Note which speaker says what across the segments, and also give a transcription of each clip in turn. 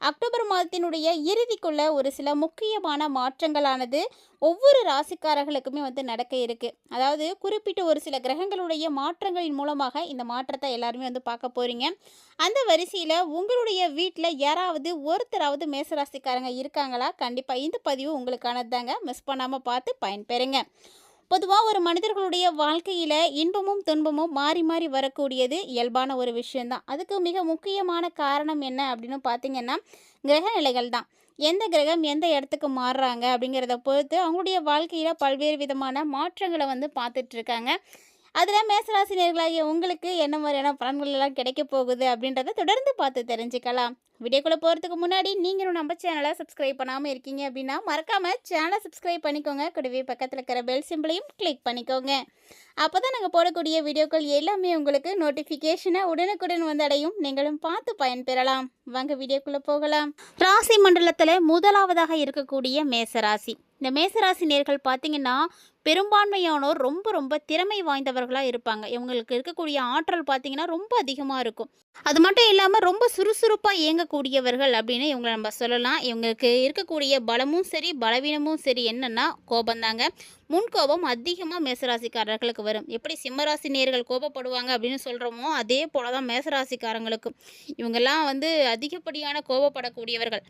Speaker 1: October மாதத்தினுடைய இறுதிக்குள்ள ஒரு சில முக்கியமான மாற்றங்களானது ஒவ்வொரு ராசிக்காரர்களுக்குமே வந்து நடக்க இருக்கு. அதாவது குறிப்பிட்ட ஒரு சில கிரகங்களுடைய மாற்றங்களின் மூலமாக இந்த மாற்றத்தை எல்லாருமே வந்து பார்க்க போறீங்க. அந்த வரிசையில் உங்களுடைய வீட்டில் யாராவது ஒருத்தராவது மேசராசிக்காரங்க இருக்காங்களா? கண்டிப்பாக இந்த பதிவு உங்களுக்கானது தாங்க மிஸ் பண்ணாமல் பார்த்து பயன்பெறுங்க. பொதுவாக ஒரு மனிதர்களுடைய வாழ்க்கையில் இன்பமும் துன்பமும் மாறி மாறி வரக்கூடியது இயல்பான ஒரு விஷயந்தான் அதுக்கு மிக முக்கியமான காரணம் என்ன அப்படின்னு பார்த்தீங்கன்னா கிரக நிலைகள் தான். எந்த கிரகம் எந்த இடத்துக்கு மாறுறாங்க அப்படிங்கிறத பொறுத்து அவங்களுடைய வாழ்க்கையில் பல்வேறு விதமான மாற்றங்களை வந்து பார்த்துட்ருக்காங்க அதில் மேசராசினியர்களாகிய உங்களுக்கு என்ன மாதிரியான பலன்கள் எல்லாம் கிடைக்க போகுது அப்படின்றத தொடர்ந்து பார்த்து தெரிஞ்சுக்கலாம். வீடியோக்குள்ளே போகிறதுக்கு முன்னாடி நீங்களும் நம்ம சேனலை சப்ஸ்கிரைப் பண்ணாமல் இருக்கீங்க அப்படின்னா மறக்காமல் சேனலை சப்ஸ்கிரைப் பண்ணிக்கோங்க. கூடவே பக்கத்தில் இருக்கிற பெல் சிம்பிளையும் கிளிக் பண்ணிக்கோங்க. அப்போ தான் நாங்கள் போடக்கூடிய வீடியோக்கள் எல்லாமே உங்களுக்கு நோட்டிஃபிகேஷனை உடனுக்குடன் வந்து அடையும் நீங்களும் பார்த்து பயன்பெறலாம். வாங்க வீடியோக்குள்ளே போகலாம். ராசி மண்டலத்தில் முதலாவதாக இருக்கக்கூடிய மேசராசி. இந்த மேசராசி நேர்கள் பார்த்தீங்கன்னா பெரும்பான்மையானோர் ரொம்ப ரொம்ப திறமை வாய்ந்தவர்களாக இருப்பாங்க. இவங்களுக்கு இருக்கக்கூடிய ஆற்றல் பார்த்தீங்கன்னா ரொம்ப அதிகமாக இருக்கும். அது மட்டும் இல்லாமல் ரொம்ப சுறுசுறுப்பாக இயங்கக்கூடியவர்கள் அப்படின்னு இவங்களை நம்ம சொல்லலாம். இவங்களுக்கு இருக்கக்கூடிய பலமும் சரி பலவீனமும் சரி என்னென்னா கோபந்தாங்க முன்கோபம் அதிகமாக மேசராசிக்காரர்களுக்கு வரும். எப்படி சிம்மராசி நேர்கள் கோபப்படுவாங்க அப்படின்னு சொல்கிறோமோ அதே போல தான் மேசராசிக்காரங்களுக்கும். இவங்கெல்லாம் வந்து அதிகப்படியான கோபப்படக்கூடியவர்கள்.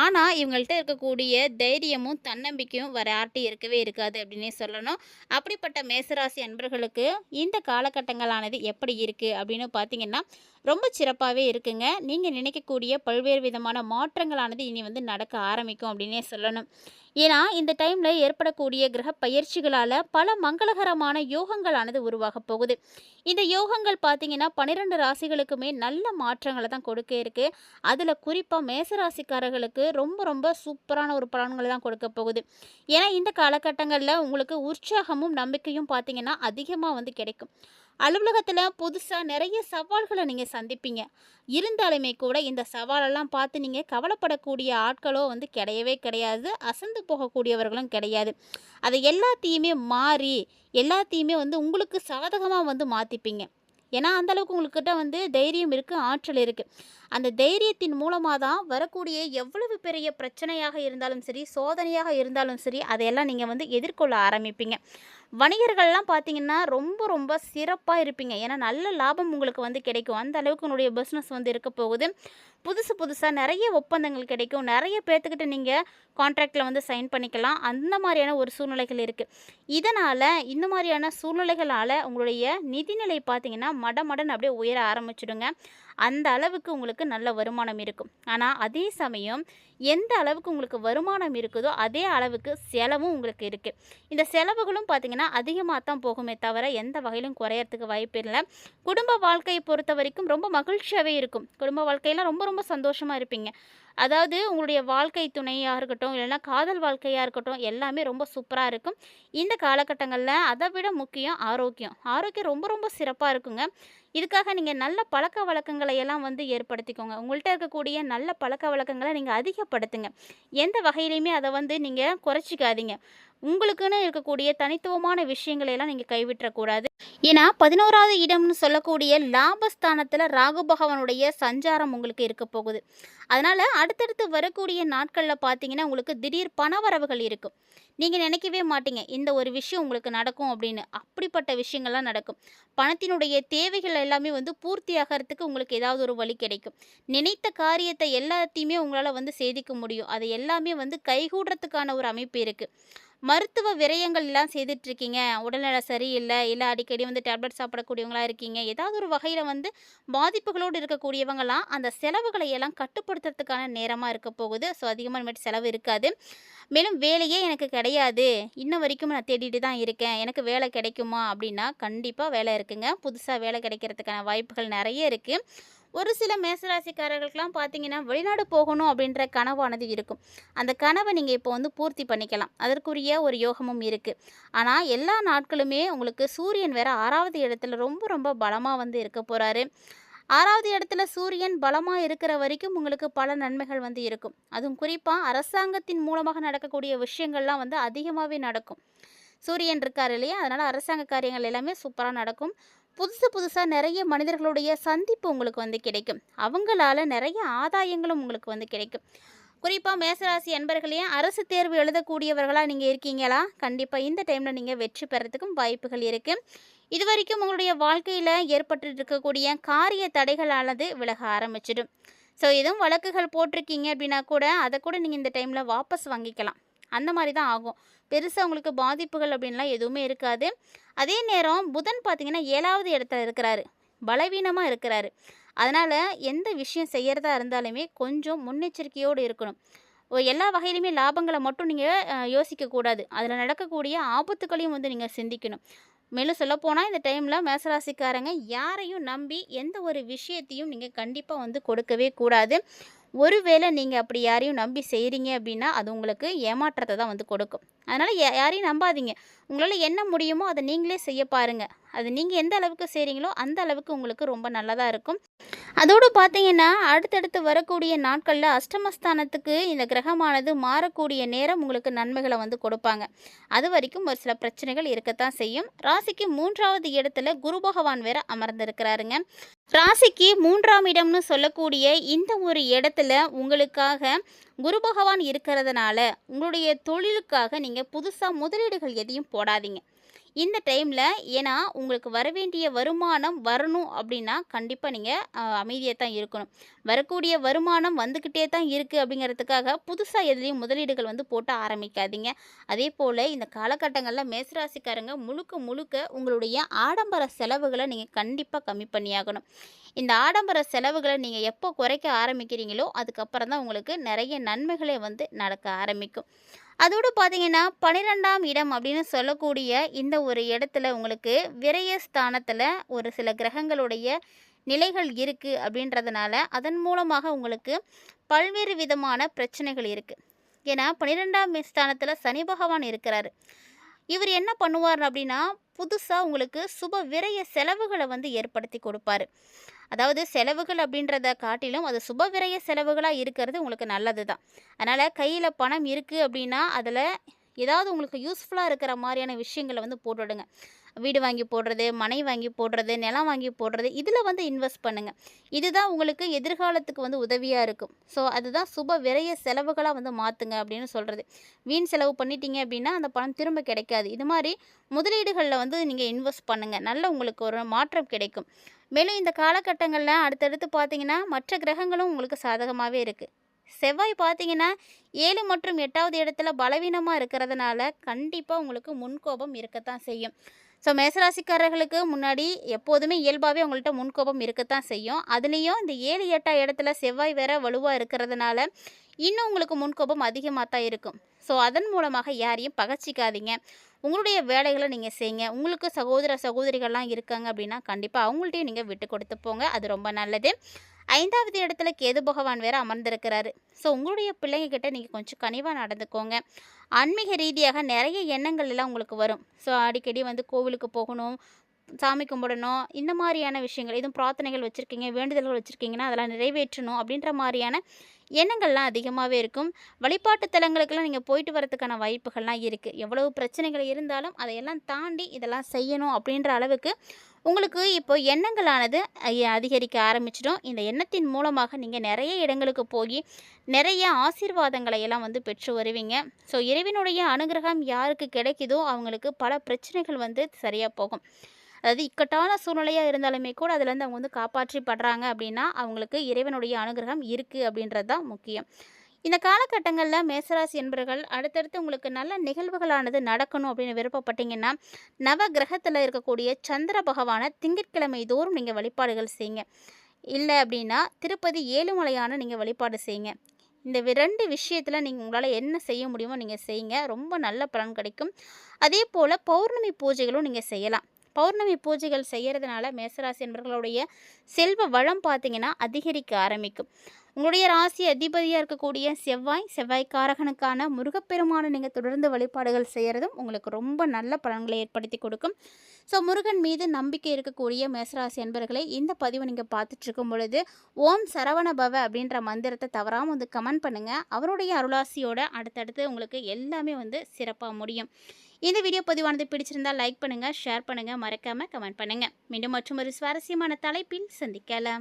Speaker 1: ஆனால் இவங்கள்ட்ட இருக்கக்கூடிய தைரியமும் தன்னம்பிக்கையும் வர ஆட்டி இருக்கவே இருக்காது அப்படின்னே சொல்லலாம். சொல்லணும். அப்படிப்பட்ட மேசராசி அன்பர்களுக்கு இந்த காலகட்டங்களானது எப்படி இருக்குது அப்படின்னு பார்த்தீங்கன்னா ரொம்ப சிறப்பாகவே இருக்குங்க. நீங்கள் நினைக்கக்கூடிய பல்வேறு விதமான மாற்றங்களானது இனி வந்து நடக்க ஆரம்பிக்கும் அப்படின்னே சொல்லணும். ஏன்னா இந்த டைமில் ஏற்படக்கூடிய கிரக பயிற்சிகளால் பல மங்களகரமான யோகங்களானது உருவாக போகுது. இந்த யோகங்கள் பார்த்தீங்கன்னா பன்னிரெண்டு ராசிகளுக்குமே நல்ல மாற்றங்களை தான் கொடுக்க இருக்கு. அதில் குறிப்பாக மேசராசிக்காரர்களுக்கு ரொம்ப ரொம்ப சூப்பரான ஒரு பலன்களை தான் கொடுக்க போகுது. ஏன்னா இந்த காலகட்டங்களில் உங்களுக்கு உற்சாகமும் நம்பிக்கையும் பார்த்தீங்கன்னா அதிகமாக வந்து கிடைக்கும். அலுவலகத்தில் புதுசாக நிறைய சவால்களை நீங்கள் சந்திப்பீங்க. இருந்தாலுமே கூட இந்த சவாலெல்லாம் பார்த்து நீங்கள் கவலைப்படக்கூடிய ஆட்களோ வந்து கிடையவே கிடையாது. அசந்து போகக்கூடியவர்களும் கிடையாது. அதை எல்லாத்தையுமே மாறி எல்லாத்தையுமே வந்து உங்களுக்கு சாதகமாக வந்து மாற்றிப்பீங்க ஏன்னா அந்தளவுக்கு உங்கள்கிட்ட வந்து தைரியம் இருக்குது ஆற்றல் இருக்குது அந்த தைரியத்தின் மூலமாக தான் வரக்கூடிய எவ்வளவு பெரிய பிரச்சனையாக இருந்தாலும் சரி சோதனையாக இருந்தாலும் சரி அதையெல்லாம் நீங்கள் வந்து எதிர்கொள்ள ஆரம்பிப்பீங்க. வணிகர்கள்லாம் பார்த்தீங்கன்னா ரொம்ப ரொம்ப சிறப்பாக இருப்பீங்க. ஏன்னா நல்ல லாபம் உங்களுக்கு வந்து கிடைக்கும். அந்த அளவுக்கு உங்களுடைய பிஸ்னஸ் வந்து இருக்க போகுது. புதுசு புதுசாக நிறைய ஒப்பந்தங்கள் கிடைக்கும். நிறைய பேர்த்துக்கிட்ட நீங்கள் கான்ட்ராக்டில் வந்து சைன் பண்ணிக்கலாம். அந்த மாதிரியான ஒரு சூழ்நிலைகள் இருக்குது இதனால் இந்த மாதிரியான சூழ்நிலைகளால் உங்களுடைய நிதிநிலை பார்த்தீங்கன்னா மடமடன் அப்படியே உயர ஆரம்பிச்சிடுங்க. அந்த அளவுக்கு உங்களுக்கு நல்ல வருமானம் இருக்கும். ஆனால் அதே சமயம் எந்த அளவுக்கு உங்களுக்கு வருமானம் இருக்குதோ அதே அளவுக்கு செலவும் உங்களுக்கு இருக்குது இந்த செலவுகளும் பார்த்திங்கன்னா அதிகமாக தான் போகுமே தவிர எந்த வகையிலும் குறையறதுக்கு வாய்ப்பு இல்லை. குடும்ப வாழ்க்கையை பொறுத்த வரைக்கும் ரொம்ப மகிழ்ச்சியாகவே இருக்கும். குடும்ப வாழ்க்கையெல்லாம் ரொம்ப ரொம்ப சந்தோஷமாக இருப்பீங்க. அதாவது உங்களுடைய வாழ்க்கை துணையாக இருக்கட்டும் இல்லைன்னா காதல் வாழ்க்கையாக இருக்கட்டும் எல்லாமே ரொம்ப சூப்பராக இருக்கும். இந்த காலகட்டங்களில் அதை விட முக்கியம் ஆரோக்கியம். ஆரோக்கியம் ரொம்ப ரொம்ப சிறப்பாக இருக்குங்க. இதுக்காக நீங்கள் நல்ல பழக்க வழக்கங்களை எல்லாம் வந்து ஏற்படுத்திக்கோங்க. உங்கள்கிட்ட இருக்கக்கூடிய நல்ல பழக்க வழக்கங்களை நீங்கள் அதிகப்படுத்துங்க. எந்த வகையிலையுமே அதை வந்து நீங்கள் குறைச்சிக்காதீங்க. உங்களுக்குன்னு இருக்கக்கூடிய தனித்துவமான விஷயங்களை எல்லாம் நீங்கள் கைவிட்டக்கூடாது ஏன்னா பதினோராவது இடம்னு சொல்லக்கூடிய லாபஸ்தானத்தில் ராகு பகவானுடைய சஞ்சாரம் உங்களுக்கு இருக்க போகுது. அதனால் அடுத்தடுத்து வரக்கூடிய நாட்களில் பார்த்தீங்கன்னா உங்களுக்கு திடீர் பணவரவுகள் இருக்கும். நீங்கள் நினைக்கவே மாட்டீங்க இந்த ஒரு விஷயம் உங்களுக்கு நடக்கும் அப்படின்னு. அப்படிப்பட்ட விஷயங்கள்லாம் நடக்கும். பணத்தினுடைய தேவைகள் எல்லாமே வந்து பூர்த்தி ஆகிறதுக்கு உங்களுக்கு ஏதாவது ஒரு வழி கிடைக்கும். நினைத்த காரியத்தை எல்லாத்தையுமே உங்களால் வந்து சேதிக்க முடியும். அது எல்லாமே வந்து கைகூடுறதுக்கான ஒரு அமைப்பு இருக்குது மருத்துவ விரயங்கள் எல்லாம் செய்துட்டு இருக்கீங்க உடல்நல சரியில்லை இல்லை அடிக்கடி வந்து டேப்லெட் சாப்பிடக்கூடியவங்களா இருக்கீங்க. ஏதாவது ஒரு வகையில் வந்து பாதிப்புகளோடு இருக்கக்கூடியவங்களாம் அந்த செலவுகளை எல்லாம் கட்டுப்படுத்துறதுக்கான நேரமாக இருக்க போகுது. ஸோ அதிகமாக இனிமேட்டு செலவு இருக்காது. மேலும் வேலையே எனக்கு கிடையாது. இன்ன வரைக்கும் நான் தேடிட்டு தான் இருக்கேன். எனக்கு வேலை கிடைக்குமா? அப்படின்னா கண்டிப்பாக வேலை இருக்குங்க. புதுசாக வேலை கிடைக்கிறதுக்கான வாய்ப்புகள் நிறைய இருக்குது ஒரு சில மேசராசிக்காரர்களுக்கெல்லாம் பார்த்தீங்கன்னா வெளிநாடு போகணும் அப்படின்ற கனவானது இருக்கும். அந்த கனவை நீங்கள் இப்போ வந்து பூர்த்தி பண்ணிக்கலாம். அதற்குரிய ஒரு யோகமும் இருக்குது ஆனால் எல்லா நாட்களுமே உங்களுக்கு சூரியன் வேறு ஆறாவது இடத்துல ரொம்ப ரொம்ப பலமாக வந்து இருக்க போகிறாரு ஆறாவது இடத்துல சூரியன் பலமாக இருக்கிற வரைக்கும் உங்களுக்கு பல நன்மைகள் வந்து இருக்கும். அதுவும் குறிப்பாக அரசாங்கத்தின் மூலமாக நடக்கக்கூடிய விஷயங்கள்லாம் வந்து அதிகமாகவே நடக்கும். சூரியன் இருக்கார் இல்லையா? அதனால் அரசாங்க காரியங்கள் எல்லாமே சூப்பராக நடக்கும். புதுசு புதுசாக நிறைய மனிதர்களுடைய சந்திப்பு உங்களுக்கு வந்து கிடைக்கும். அவங்களால நிறைய ஆதாயங்களும் உங்களுக்கு வந்து கிடைக்கும். குறிப்பாக மேசராசி அன்பர்களே அரசு தேர்வு எழுதக்கூடியவர்களாக நீங்கள் இருக்கீங்களா? கண்டிப்பாக இந்த டைமில் நீங்கள் வெற்றி பெறத்துக்கும் வாய்ப்புகள் இருக்குது இது வரைக்கும் உங்களுடைய வாழ்க்கையில் ஏற்பட்டு இருக்கக்கூடிய காரிய தடைகளானது விலக ஆரம்பிச்சிடும். ஸோ எதுவும் வழக்குகள் போட்டிருக்கீங்க அப்படின்னா கூட அதை கூட நீங்கள் இந்த டைமில் வாபஸ் வாங்கிக்கலாம். அந்த மாதிரி தான் ஆகும். பெருசாக உங்களுக்கு பாதிப்புகள் அப்படின்லாம் எதுவுமே இருக்காது. அதே நேரம் புதன் பார்த்தீங்கன்னா ஏழாவது இடத்துல இருக்கிறாரு. பலவீனமாக இருக்கிறாரு. அதனால் எந்த விஷயம் செய்கிறதா இருந்தாலுமே கொஞ்சம் முன்னெச்சரிக்கையோடு இருக்கணும். எல்லா வகையிலுமே லாபங்களை மட்டும் நீங்கள் யோசிக்கக்கூடாது. அதில் நடக்கக்கூடிய ஆபத்துக்களையும் வந்து நீங்கள் சிந்திக்கணும். மேலும் சொல்லப்போனால் இந்த டைமில் மேசராசிக்காரங்க யாரையும் நம்பி எந்த ஒரு விஷயத்தையும் நீங்கள் கண்டிப்பாக வந்து கொடுக்கவே கூடாது. ஒருவேளை நீங்கள் அப்படி யாரையும் நம்பி செய்கிறீங்க அப்படின்னா அது உங்களுக்கு ஏமாற்றத்தை தான் வந்து கொடுக்கும். அதனால் யா யாரையும் நம்பாதீங்க. உங்களால் என்ன முடியுமோ அதை நீங்களே செய்ய பாருங்கள் அது நீங்கள் எந்த அளவுக்கு செய்கிறீங்களோ அந்த அளவுக்கு உங்களுக்கு ரொம்ப நல்லதாக இருக்கும். அதோடு பார்த்தீங்கன்னா அடுத்தடுத்து வரக்கூடிய நாட்களில் அஷ்டமஸ்தானத்துக்கு இந்த கிரகமானது மாறக்கூடிய நேரம் உங்களுக்கு நன்மைகளை வந்து கொடுப்பாங்க. அது வரைக்கும் ஒரு சில பிரச்சனைகள் இருக்கத்தான் செய்யும். ராசிக்கு மூன்றாவது இடத்துல குரு பகவான் வேற அமர்ந்திருக்கிறாருங்க. ராசிக்கு மூன்றாம் இடம்னு சொல்லக்கூடிய இந்த ஒரு இடத்துல உங்களுக்காக குரு பகவான் இருக்கிறதுனால உங்களுடைய தொழிலுக்காக நீங்கள் புதுசாக முதலீடுகள் எதையும் போடாதீங்க. இந்த டைமில் ஏன்னா உங்களுக்கு வர வேண்டிய வருமானம் வரணும் அப்படின்னா கண்டிப்பாக நீங்கள் அமைதியாக தான் இருக்கணும். வரக்கூடிய வருமானம் வந்துக்கிட்டே தான் இருக்குது அப்படிங்கிறதுக்காக புதுசாக எதுலேயும் முதலீடுகள் வந்து போட்டு ஆரம்பிக்காதீங்க. அதே போல் இந்த காலகட்டங்களில் மேசராசிக்காரங்க முழுக்க முழுக்க உங்களுடைய ஆடம்பர செலவுகளை நீங்கள் கண்டிப்பாக கம்மி பண்ணியாகணும். இந்த ஆடம்பர செலவுகளை நீங்கள் எப்போ குறைக்க ஆரம்பிக்கிறீங்களோ அதுக்கப்புறம் தான் உங்களுக்கு நிறைய நன்மைகளே வந்து நடக்க ஆரம்பிக்கும். அதோடு பார்த்தீங்கன்னா பன்னிரெண்டாம் இடம் அப்படின்னு சொல்லக்கூடிய இந்த ஒரு இடத்துல உங்களுக்கு விரயஸ்தானத்தில் ஒரு சில கிரகங்களுடைய நிலைகள் இருக்குது அப்படின்றதுனால அதன் மூலமாக உங்களுக்கு பல்வேறு விதமான பிரச்சனைகள் இருக்குது ஏன்னா பன்னிரெண்டாம் ஸ்தானத்தில் சனி பகவான் இருக்கிறாரு. இவர் என்ன பண்ணுவார் அப்படின்னா புதுசாக உங்களுக்கு சுப விரய செலவுகளை வந்து ஏற்படுத்தி கொடுப்பாரு. அதாவது செலவுகள் அப்படின்றத காட்டிலும் அது சுபவிரய செலவுகளாக இருக்கிறது உங்களுக்கு நல்லது தான் அதனால் கையில் பணம் இருக்குது அப்படின்னா அதில் ஏதாவது உங்களுக்கு யூஸ்ஃபுல்லாக இருக்கிற மாதிரியான விஷயங்களை வந்து போட்டுவிடுங்க. வீடு வாங்கி போடுறது மனை வாங்கி போடுறது நிலம் வாங்கி போடுறது இதில் வந்து இன்வெஸ்ட் பண்ணுங்கள் இதுதான் உங்களுக்கு எதிர்காலத்துக்கு வந்து உதவியாக இருக்கும். ஸோ அதுதான் சுப விரைய செலவுகளாக வந்து மாற்றுங்க அப்படின்னு சொல்கிறது வீண் செலவு பண்ணிட்டீங்க அப்படின்னா அந்த பணம் திரும்ப கிடைக்காது. இது மாதிரி முதலீடுகளில் வந்து நீங்கள் இன்வெஸ்ட் பண்ணுங்கள் நல்ல உங்களுக்கு ஒரு மாற்றம் கிடைக்கும். மேலும் இந்த காலகட்டங்களில் அடுத்தடுத்து பார்த்தீங்கன்னா மற்ற கிரகங்களும் உங்களுக்கு சாதகமாகவே இருக்குது செவ்வாய் பார்த்தீங்கன்னா ஏழு மற்றும் எட்டாவது இடத்துல பலவீனமாக இருக்கிறதுனால கண்டிப்பாக உங்களுக்கு முன்கோபம் இருக்கத்தான் செய்யும். ஸோ மேசராசிக்காரர்களுக்கு முன்னாடி எப்போதுமே இயல்பாகவே உங்கள்கிட்ட முன்கோபம் இருக்கத்தான் செய்யும். அதுலேயும் இந்த ஏழு எட்டாம் இடத்துல செவ்வாய் வேற வலுவாக இருக்கிறதுனால இன்னும் உங்களுக்கு முன்கோபம் அதிகமாக தான் இருக்கும். ஸோ அதன் மூலமாக யாரையும் பகச்சிக்காதீங்க. உங்களுடைய வேலைகளை நீங்கள் செய்யுங்க உங்களுக்கு சகோதர சகோதரிகள்லாம் இருக்காங்க அப்படின்னா கண்டிப்பாக அவங்கள்ட்டையும் நீங்கள் விட்டு கொடுத்து போங்க. அது ரொம்ப நல்லது. ஐந்தாவது இடத்துல கேது பகவான் வேற அமர்ந்திருக்கிறாரு. ஸோ உங்களுடைய பிள்ளைங்க கிட்ட நீங்கள் கொஞ்சம் கனிவாக நடந்துக்கோங்க. ஆன்மீக ரீதியாக நிறைய எண்ணங்கள் எல்லாம் உங்களுக்கு வரும். ஸோ அடிக்கடி வந்து கோவிலுக்கு போகணும். சாமி கும்பிடணும் இந்த மாதிரியான விஷயங்கள் எதுவும் பிரார்த்தனைகள் வச்சுருக்கீங்க வேண்டுதல்கள் வச்சுருக்கீங்கன்னா அதெல்லாம் நிறைவேற்றணும் அப்படின்ற மாதிரியான எண்ணங்கள்லாம் அதிகமாகவே இருக்கும். வழிபாட்டு தலங்களுக்கெல்லாம் நீங்கள் போயிட்டு வரதுக்கான வாய்ப்புகள்லாம் இருக்குது எவ்வளவு பிரச்சனைகள் இருந்தாலும் அதையெல்லாம் தாண்டி இதெல்லாம் செய்யணும் அப்படின்ற அளவுக்கு உங்களுக்கு இப்போ எண்ணங்களானது அதிகரிக்க ஆரம்பிச்சிடும். இந்த எண்ணத்தின் மூலமாக நீங்கள் நிறைய இடங்களுக்கு போய் நிறைய ஆசீர்வாதங்களை எல்லாம் வந்து பெற்று வருவீங்க. ஸோ இறைவனுடைய அனுகிரகம் யாருக்கு கிடைக்குதோ அவங்களுக்கு பல பிரச்சனைகள் வந்து சரியாக போகும். அதாவது இக்கட்டான சூழ்நிலையாக இருந்தாலுமே கூட அதுலேருந்து அவங்க வந்து காப்பாற்றி படுறாங்க அப்படின்னா அவங்களுக்கு இறைவனுடைய அனுகிரகம் இருக்குது அப்படின்றது தான் முக்கியம். இந்த காலகட்டங்களில் மேசராசி என்பவர்கள் அடுத்தடுத்து உங்களுக்கு நல்ல நிகழ்வுகளானது நடக்கணும் அப்படின்னு விருப்பப்பட்டீங்கன்னா நவ கிரகத்தில் இருக்கக்கூடிய சந்திர பகவானை திங்கட்கிழமை தோறும் நீங்கள் வழிபாடுகள் செய்யுங்க. இல்லை அப்படின்னா திருப்பதி ஏழுமலையான நீங்கள் வழிபாடு செய்யுங்க. இந்த ரெண்டு விஷயத்தில் நீங்கள் உங்களால் என்ன செய்ய முடியுமோ நீங்கள் செய்யுங்க. ரொம்ப நல்ல பலன் கிடைக்கும். அதே போல் பௌர்ணமி பூஜைகளும் நீங்கள் செய்யலாம். பௌர்ணமி பூஜைகள் செய்கிறதுனால மேசராசி என்பவர்களுடைய செல்வ வளம் பார்த்தீங்கன்னா அதிகரிக்க ஆரம்பிக்கும். உங்களுடைய ராசி அதிபதியாக இருக்கக்கூடிய செவ்வாய் செவ்வாய்க்காரகனுக்கான முருகப்பெருமானை நீங்கள் தொடர்ந்து வழிபாடுகள் செய்கிறதும் உங்களுக்கு ரொம்ப நல்ல பலன்களை ஏற்படுத்தி கொடுக்கும். ஸோ முருகன் மீது நம்பிக்கை இருக்கக்கூடிய மேசராசி என்பர்களை இந்த பதிவை நீங்கள் பார்த்துட்ருக்கும் பொழுது ஓம் சரவண பவ அப்படின்ற மந்திரத்தை தவறாமல் வந்து கமெண்ட் பண்ணுங்கள் அவருடைய அருளாசியோட அடுத்தடுத்து உங்களுக்கு எல்லாமே வந்து சிறப்பாக முடியும். இந்த வீடியோ பதிவானது பிடிச்சிருந்தால் லைக் பண்ணுங்கள் ஷேர் பண்ணுங்கள் மறக்காமல் கமெண்ட் பண்ணுங்கள் மீண்டும் மற்றும் ஒரு சுவாரஸ்யமான தலைப்பில் சந்திக்கலாம்.